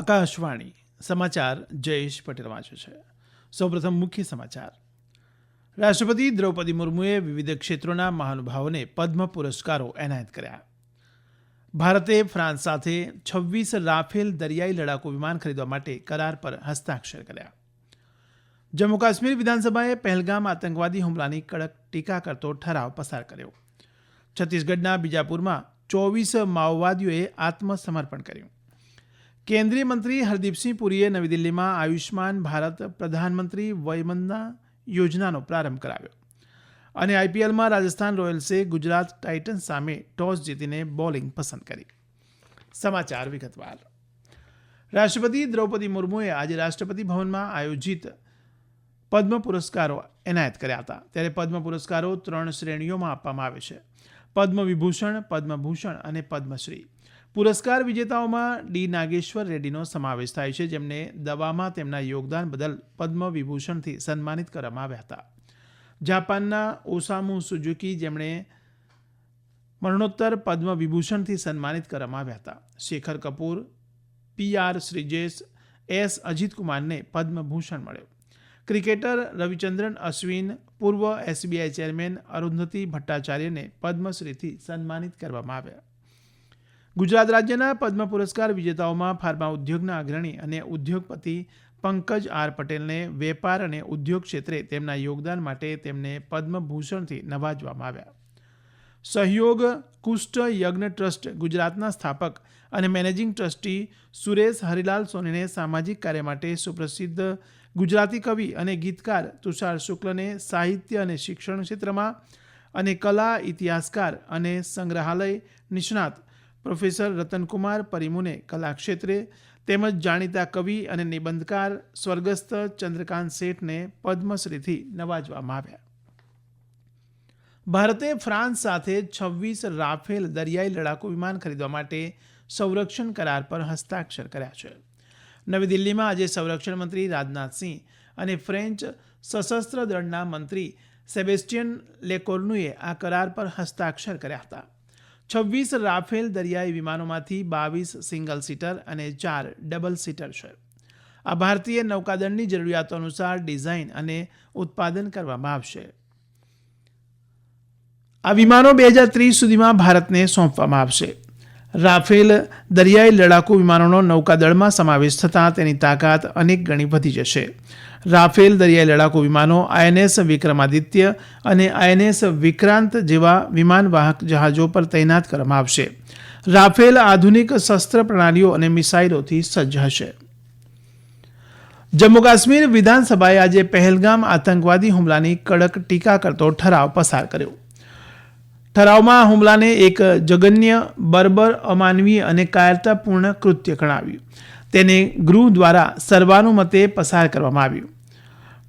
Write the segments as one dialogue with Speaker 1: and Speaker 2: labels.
Speaker 1: આકાશવાણી સમાચાર જયેશ પટેલ વાંચે છે. સૌપ્રથમ મુખ્ય સમાચાર. રાષ્ટ્રપતિ દ્રૌપદી મુર્મુએ વિવિધ ક્ષેત્રોના મહાનુભાવોને પદ્મ પુરસ્કારો એનાયત કર્યા. ભારતે ફ્રાન્સ સાથે છવ્વીસ રાફેલ દરિયાઈ લડાકુ વિમાન ખરીદવા માટે કરાર પર હસ્તાક્ષર કર્યા. જમ્મુ કાશ્મીર વિધાનસભાએ પહેલગામ આતંકવાદી હુમલાની કડક ટીકા કરતો ઠરાવ પસાર કર્યો. છત્તીસગઢના બીજાપુરમાં ચોવીસ માઓવાદીઓએ આત્મસમર્પણ કર્યું. કેન્દ્રીય મંત્રી હરદીપસિંહ પુરીએ નવી દિલ્હીમાં આયુષ્માન ભારત પ્રધાનમંત્રી વયવંદના યોજનાનો પ્રારંભ કરાવ્યો. અને આઈપીએલમાં રાજસ્થાન રોયલ્સે ગુજરાત ટાઇટન્સ સામે ટોસ જીતીને બોલિંગ પસંદ કરી. સમાચાર વિગતવાર. રાષ્ટ્રપતિ દ્રૌપદી મુર્મુએ આજે રાષ્ટ્રપતિ ભવનમાં આયોજિત પદ્મ પુરસ્કારો એનાયત કર્યા હતા. ત્યારે પદ્મ પુરસ્કારો ત્રણ શ્રેણીઓમાં આપવામાં આવે છે. પદ્મ વિભૂષણ પદ્મભૂષણ અને પદ્મશ્રી પુરસ્કાર વિજેતાઓમાં ડી નાગેશ્વર રેડ્ડીનો સમાવેશ થાય છે, જેમને દવામાં તેમના યોગદાન બદલ પદ્મ વિભૂષણથી સન્માનિત કરવામાં આવ્યા હતા. જાપાનના ઓસામુ સુઝુકી જેમણે મરણોત્તર પદ્મ વિભૂષણથી સન્માનિત કરવામાં આવ્યા હતા. Shekhar Kapoor, P R Sreejesh, S અજીતકુમારને Padma Bhushan મળ્યો. ક્રિકેટર રવિચંદ્રન અશ્વિન, પૂર્વ એસબીઆઈ ચેરમેન અરુંધતી ભટ્ટાચાર્યને પદ્મશ્રીથી સન્માનિત કરવામાં આવ્યા. ગુજરાત રાજ્યના પદ્મ પુરસ્કાર વિજેતાઓમાં ફાર્મા ઉદ્યોગના અગ્રણી અને ઉદ્યોગપતિ પંકજ આર પટેલને વેપાર અને ઉદ્યોગ ક્ષેત્રે તેમના યોગદાન માટે તેમને પદ્મભૂષણથી નવાજવામાં આવ્યા. સહયોગ કુષ્ઠ યજ્ઞ ટ્રસ્ટ ગુજરાતના સ્થાપક અને મેનેજિંગ ટ્રસ્ટી સુરેશ હરિલાલ સોનીને સામાજિક કાર્ય માટે સુપ્રસિદ્ધ ગુજરાતી કવિ અને ગીતકાર તુષાર શુક્લને સાહિત્ય અને શિક્ષણ ક્ષેત્રમાં અને કલા ઇતિહાસકાર અને સંગ્રહાલય નિષ્ણાત પ્રોફેસર રતનકુમાર પરિમુને કલાક્ષેત્રે તેમજ જાણીતા કવિ અને નિબંધકાર સ્વર્ગસ્થ ચંદ્રકાંત શેઠને પદ્મશ્રીથી નવાજવામાં આવ્યા. ભારતે ફ્રાન્સ સાથે છવ્વીસ રાફેલ દરિયાઈ લડાકુ વિમાન ખરીદવા માટે સંરક્ષણ કરાર પર હસ્તાક્ષર કર્યા છે. નવી દિલ્હીમાં આજે સંરક્ષણ મંત્રી રાજનાથસિંહ અને ફ્રેન્ચ સશસ્ત્ર દળના મંત્રી સેબેસ્ટિયન લેકોર્નુએ આ કરાર પર હસ્તાક્ષર કર્યા હતા. છવ્વીસ રાફેલ દરિયાઈ વિમાનોમાંથી બાવીસ સિંગલ સીટર અને ચાર ડબલ સીટર છે. આ ભારતીય નૌકાદળની જરૂરિયાતો અનુસાર ડિઝાઇન અને ઉત્પાદન કરવામાં આવશે. આ વિમાનો બે હજાર ત્રીસ સુધીમાં ભારતને સોંપવામાં આવશે. રાફેલ દરિયાઈ લડાકુ વિમાનોનો નૌકાદળમાં સમાવેશ થતાં તેની તાકાત અનેક ગણી વધી જશે. રાફેલ દરિયાઈ લડાકુ વિમાનો આઈએનએસ વિક્રમાદિત્ય અને આઈએનએસ વિક્રાંત જેવા વિમાનવાહક જહાજો પર તૈનાત કરવામાં આવશે. રાફેલ આધુનિક શસ્ત્ર પ્રણાલીઓ અને મિસાઇલોથી સજ્જ હશે. જમ્મુ કાશ્મીર વિધાનસભાએ આજે પહેલગામ આતંકવાદી હુમલાની કડક ટીકા કરતો ઠરાવ પસાર કર્યો. ઠરાવમાં હુમલાને એક જગન્ય, બર્બર, અમાનવીય અને કાયરતાપૂર્ણ કૃત્ય ગણાવ્યું. તેને ગૃહ દ્વારા સર્વાનુમતે પસાર કરવામાં આવ્યું.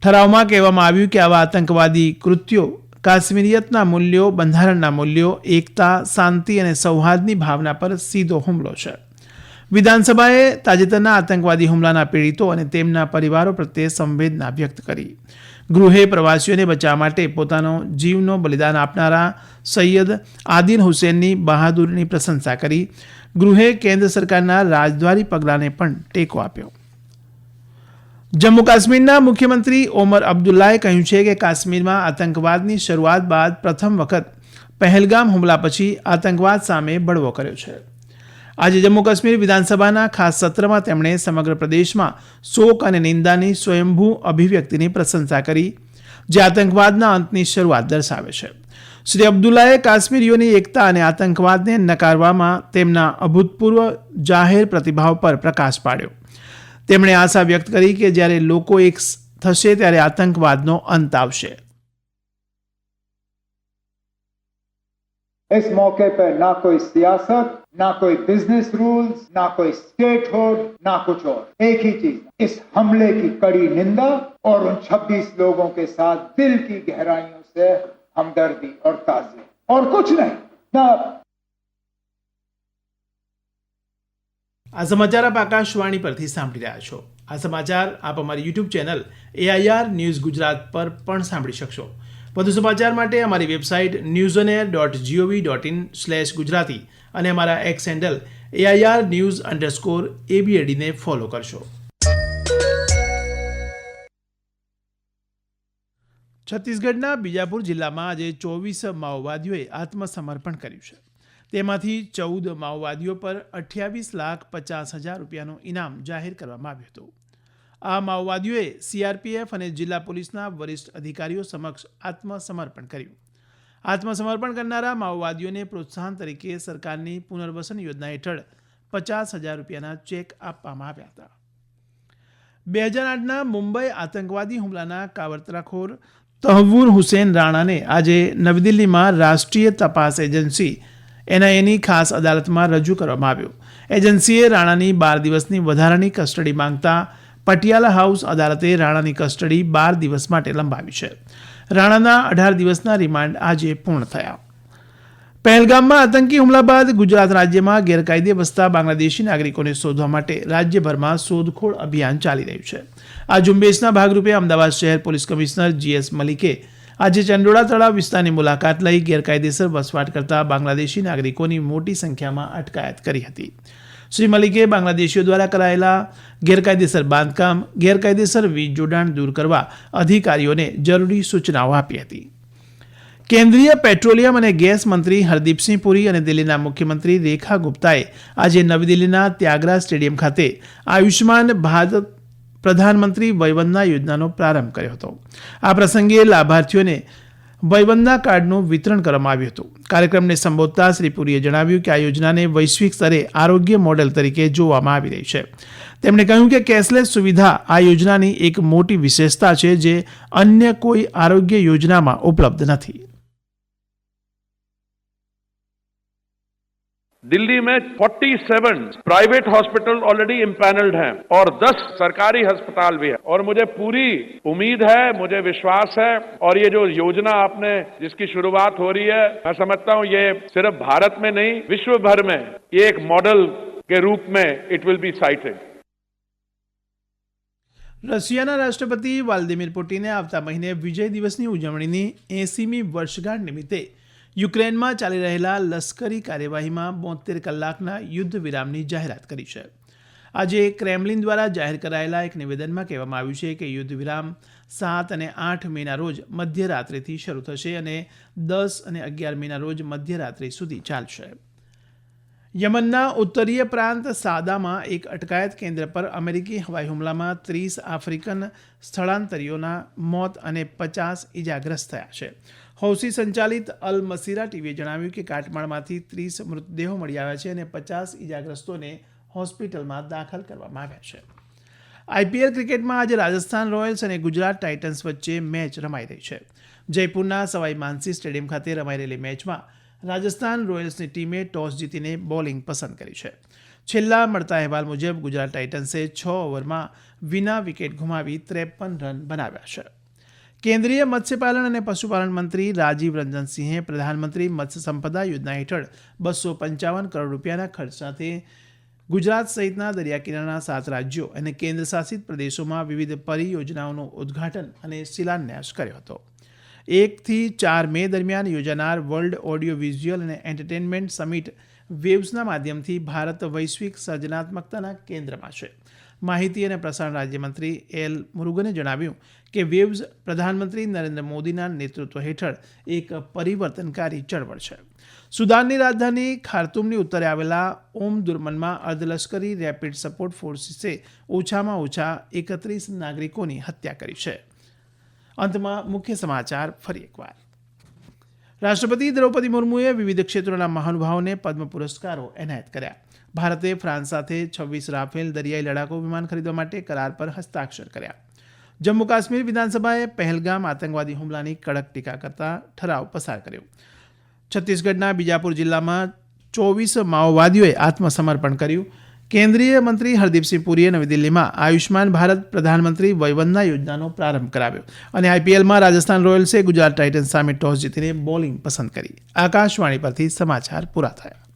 Speaker 1: ઠરાવમાં કહેવામાં આવ્યું કે આવા આતંકવાદી કૃત્યો કાશ્મીરિયતના મૂલ્યો, બંધારણના મૂલ્યો, એકતા, શાંતિ અને સૌહાર્દની ભાવના પર સીધો હુમલો છે. વિધાનસભાએ તાજેતરના આતંકવાદી હુમલાના પીડિતો અને તેમના પરિવારો પ્રત્યે સંવેદના વ્યક્ત કરી. ગૃહે પ્રવાસીઓને બચાવવા માટે પોતાનો જીવનો બલિદાન આપનારા સૈયદ આદિલ હુસેનની બહાદુરીની પ્રશંસા કરી. ગૃહે કેન્દ્ર સરકારના રાજદ્વારી પગલાંને પણ ટેકો આપ્યો. જમ્મુ કાશ્મીરના મુખ્યમંત્રી ઓમર અબ્દુલ્લાએ કહ્યું છે કે કાશ્મીરમાં આતંકવાદની શરૂઆત બાદ પ્રથમ વખત પહેલગામ હુમલા પછી આતંકવાદ સામે બળવો કર્યો છે. આજે જમ્મુ કાશ્મીર વિધાનસભાના ખાસ સત્રમાં તેમણે સમગ્ર પ્રદેશમાં શોક અને નિંદાની સ્વયંભૂ અભિવ્યક્તિની પ્રશંસા કરી જે આતંકવાદના અંતની શરૂઆત દર્શાવે છે શ્રી અબ્દુલ્લાએ કાશ્મીરીઓની એકતા અને આતંકવાદને નકારવામાં તેમના અભૂતપૂર્વ જાહેર પ્રતિભાવ પર પ્રકાશ પાડ્યો તેમણે આશા વ્યક્ત કરી કે જ્યારે લોકો એક થશે ત્યારે આતંકવાદનો અંત આવશે
Speaker 2: इस मौके पर ना कोई सियासत ना कोई बिजनेस रूल्स ना कोई स्टेट हुड ना कुछ और एक ही चीज इस हमले की कड़ी निंदा और उन 26 लोगों के साथ दिल की गहराइयों से हमदर्दी और ताज़ी और कुछ नहीं ना
Speaker 1: આ સમાચાર આપ આકાશવાણી પરથી સાંભળી રહ્યા છો આ સમાચાર આપ અમારી YouTube channel AIR news Gujarat પર પણ સાંભળી શકશો વધુ સમાચાર માટે અમારી website news on air dot G O V dot in slash Gujarati અને અમારા X handle AIR news underscore એબીએડીને follow કરશો. છત્તીસગઢના બીજાપુર જિલ્લામાં આજે ચોવીસ માઓવાદીઓએ આત્મસમર્પણ કર્યું છે. તેમાંથી ચૌદ માઓવાદીઓ પર અઠ્યાવીસ લાખ પચાસ હજાર રૂપિયાનું ઇનામ જાહેર કરવામાં આવ્યું હતું. આ માઓવાદીઓએ સીઆરપીએફ અને જિલ્લા પોલીસના વરિષ્ઠ અધિકારીઓ સમક્ષ આત્મસમર્પણ કર્યું. આત્મસમર્પણ કરનારા માઓવાદીઓને પ્રોત્સાહન તરીકે સરકારની પુનર્વસન યોજના હેઠળ પચાસ હજાર રૂપિયાના ચેક આપવામાં આવ્યા હતા. બે હજાર આઠના મુંબઈ આતંકવાદી હુમલાના કાવતરાખોર તહવૂર હુસેન રાણાને આજે નવી દિલ્હીમાં રાષ્ટ્રીય તપાસ એજન્સી એનઆઈએની ખાસ અદાલતમાં રજૂ કરવામાં આવ્યો. એજન્સીએ રાણાની બાર દિવસની વધારાની કસ્ટડી માંગતા પટિયાલા હાઉસ અદાલતે રાણાની કસ્ટડી બાર દિવસ માટે લંબાવી છે. રાણાના અઢાર દિવસના રિમાન્ડ આજે પૂર્ણ થયા. પહેલગામમાં આતંકી હુમલા બાદ ગુજરાત રાજ્યમાં ગેરકાયદે વસતા બાંગ્લાદેશી નાગરિકોને શોધવા માટે રાજ્યભરમાં શોધખોળ અભિયાન ચાલી રહ્યું છે. આ ઝુંબેશના ભાગરૂપે અમદાવાદ શહેર પોલીસ કમિશનર જીએસ મલિકે આજે ચંડોળા તળાવ વિસ્તારની મુલાકાત લઈ ગેરકાયદેસર વસવાટ કરતા બાંગ્લાદેશી નાગરિકોની મોટી સંખ્યામાં અટકાયત કરી હતી. શ્રી મલિકે બાંગ્લાદેશીઓ દ્વારા કરાયેલા ગેરકાયદેસર બાંધકામ, ગેરકાયદેસર વીજ જોડાણ દૂર કરવા અધિકારીઓને જરૂરી સૂચનાઓ આપી હતી. કેન્દ્રીય પેટ્રોલિયમ અને ગેસ મંત્રી હરદીપસિંહ પુરી અને દિલ્હીના મુખ્યમંત્રી રેખા ગુપ્તાએ આજે નવી દિલ્હીના ત્યાગરા સ્ટેડિયમ ખાતે આયુષ્માન ભારત પ્રધાનમંત્રી વયવંદના યોજનાનો પ્રારંભ કર્યો હતો. આ પ્રસંગે લાભાર્થીઓને વયવંદના કાર્ડનું વિતરણ કરવામાં આવ્યું હતું. કાર્યક્રમને સંબોધતા શ્રી પુરીએ જણાવ્યું કે આ યોજનાને વૈશ્વિક સ્તરે આરોગ્ય મોડેલ તરીકે જોવામાં આવી રહી છે. તેમણે કહ્યું કે કેશલેસ સુવિધા આ યોજનાની એક મોટી વિશેષતા છે જે અન્ય કોઈ આરોગ્ય યોજનામાં ઉપલબ્ધ નથી.
Speaker 3: दिल्ली में 47 प्राइवेट हॉस्पिटल ऑलरेडी इम्पैनल्ड हैं और 10 सरकारी अस्पताल भी है और मुझे पूरी उम्मीद है मुझे विश्वास है और ये जो योजना आपने जिसकी शुरुआत हो रही है मैं समझता हूं ये सिर्फ भारत में नहीं विश्व भर में ये एक मॉडल के रूप में इट विल बी साइटेड
Speaker 1: રશિયાના રાષ્ટ્રપતિ વાલ્દિમીર પુટિને આવતા મહિને વિજય દિવસની ઉજવણીની એસીમી વર્ષગાંઠ નિમિત્તે યુક્રેનમાં ચાલી રહેલા લશ્કરી કાર્યવાહીમાં બોતેર કલાકના યુદ્ધ વિરામની જાહેરાત કરી છે. આજે ક્રેમલિન દ્વારા જાહેર કરાયેલા એક નિવેદનમાં કહેવામાં આવ્યું છે કે યુદ્ધ વિરામ સાત અને આઠ મેના રોજ મધ્યરાત્રિથી શરૂ થશે અને દસ અને અગિયાર મેના રોજ મધ્યરાત્રિ સુધી ચાલશે. યમનના ઉત્તરીય પ્રાંત સાદામાં એક અટકાયત કેન્દ્ર પર અમેરિકી હવાઈ હુમલામાં ત્રીસ આફ્રિકન સ્થળાંતરીઓના મોત અને પચાસ ઇજાગ્રસ્ત થયા છે. હૌસી સંચાલિત અલ મસીરા ટીવીએ જણાવ્યું કે કાટમાળમાંથી ત્રીસ મૃતદેહો મળી આવ્યા છે અને પચાસ ઇજાગ્રસ્તોને હોસ્પિટલમાં દાખલ કરવામાં આવ્યા છે. આઈપીએલ ક્રિકેટમાં આજે રાજસ્થાન રોયલ્સ અને ગુજરાત ટાઇટન્સ વચ્ચે મેચ રમાઈ રહી છે. જયપુરના સવાઈ માનસી સ્ટેડિયમ ખાતે રમાઈ રહેલી મેચમાં રાજસ્થાન રોયલ્સની ટીમે ટોસ જીતીને બોલિંગ પસંદ કરી છે. છેલ્લા મળતા અહેવાલ મુજબ ગુજરાત ટાઇટન્સે છ ઓવરમાં વિના વિકેટ ગુમાવી ત્રેપન રન બનાવ્યા છે. કેન્દ્રીય મત્સ્યપાલન અને પશુપાલન મંત્રી રાજીવ રંજનસિંહે પ્રધાનમંત્રી મત્સ્ય સંપદા યોજના હેઠળ બસો પંચાવન કરોડ રૂપિયાના ખર્ચ સાથે ગુજરાત સહિતના દરિયાકિનારાના સાત રાજ્યો અને કેન્દ્ર શાસિત પ્રદેશોમાં વિવિધ પરિયોજનાઓનું ઉદ્ઘાટન અને શિલાન્યાસ કર્યો હતો એકથી ચાર મે દરમિયાન યોજાનાર world audio visual and entertainment summit વેવ્સના માધ્યમથી ભારત વૈશ્વિક સર્જનાત્મકતાના કેન્દ્રમાં છે માહિતી અને પ્રસારણ રાજ્યમંત્રી એલ મુરુગને જણાવ્યું કે વેવ્સ પ્રધાનમંત્રી નરેન્દ્ર મોદીના નેતૃત્વ હેઠળ એક પરિવર્તનકારી ચળવળ છે. સુદાનની રાજધાની ખાર્તુમની ઉત્તરે આવેલા ઓમ દુર્મનમાં અર્ધલશ્કરી રેપિડ સપોર્ટ ફોર્સિસે ઓછામાં ઓછા એકત્રીસ નાગરિકોની હત્યા કરી છે. અંતમાં મુખ્ય સમાચાર ફરી એકવાર. રાષ્ટ્રપતિ દ્રૌપદી મુર્મુએ વિવિધ ક્ષેત્રોના મહાનુભાવોને પદ્મ પુરસ્કારો એનાયત કર્યા. ભારતે ફ્રાન્સ સાથે છવ્વીસ રાફેલ દરિયાઈ લડાકુ વિમાન ખરીદવા માટે કરાર પર હસ્તાક્ષર કર્યા. જમ્મુ કાશ્મીર વિધાનસભાએ પહેલગામ આતંકવાદી હુમલાની કડક ટીકા કરતા ઠરાવ પસાર કર્યો. છત્તીસગઢના બીજાપુર જિલ્લામાં ચોવીસ માઓવાદીઓએ આત્મસમર્પણ કર્યું. કેન્દ્રીય મંત્રી હરદીપસિંહ પુરીએ નવી દિલ્હીમાં આયુષ્માન ભારત પ્રધાનમંત્રી વયવંદના યોજનાનો પ્રારંભ કરાવ્યો અને આઈપીએલમાં રાજસ્થાન રોયલ્સે ગુજરાત ટાઇટન્સ સામે ટોસ જીતીને બોલિંગ પસંદ કરી. આકાશવાણી પરથી સમાચાર પૂરા થયા.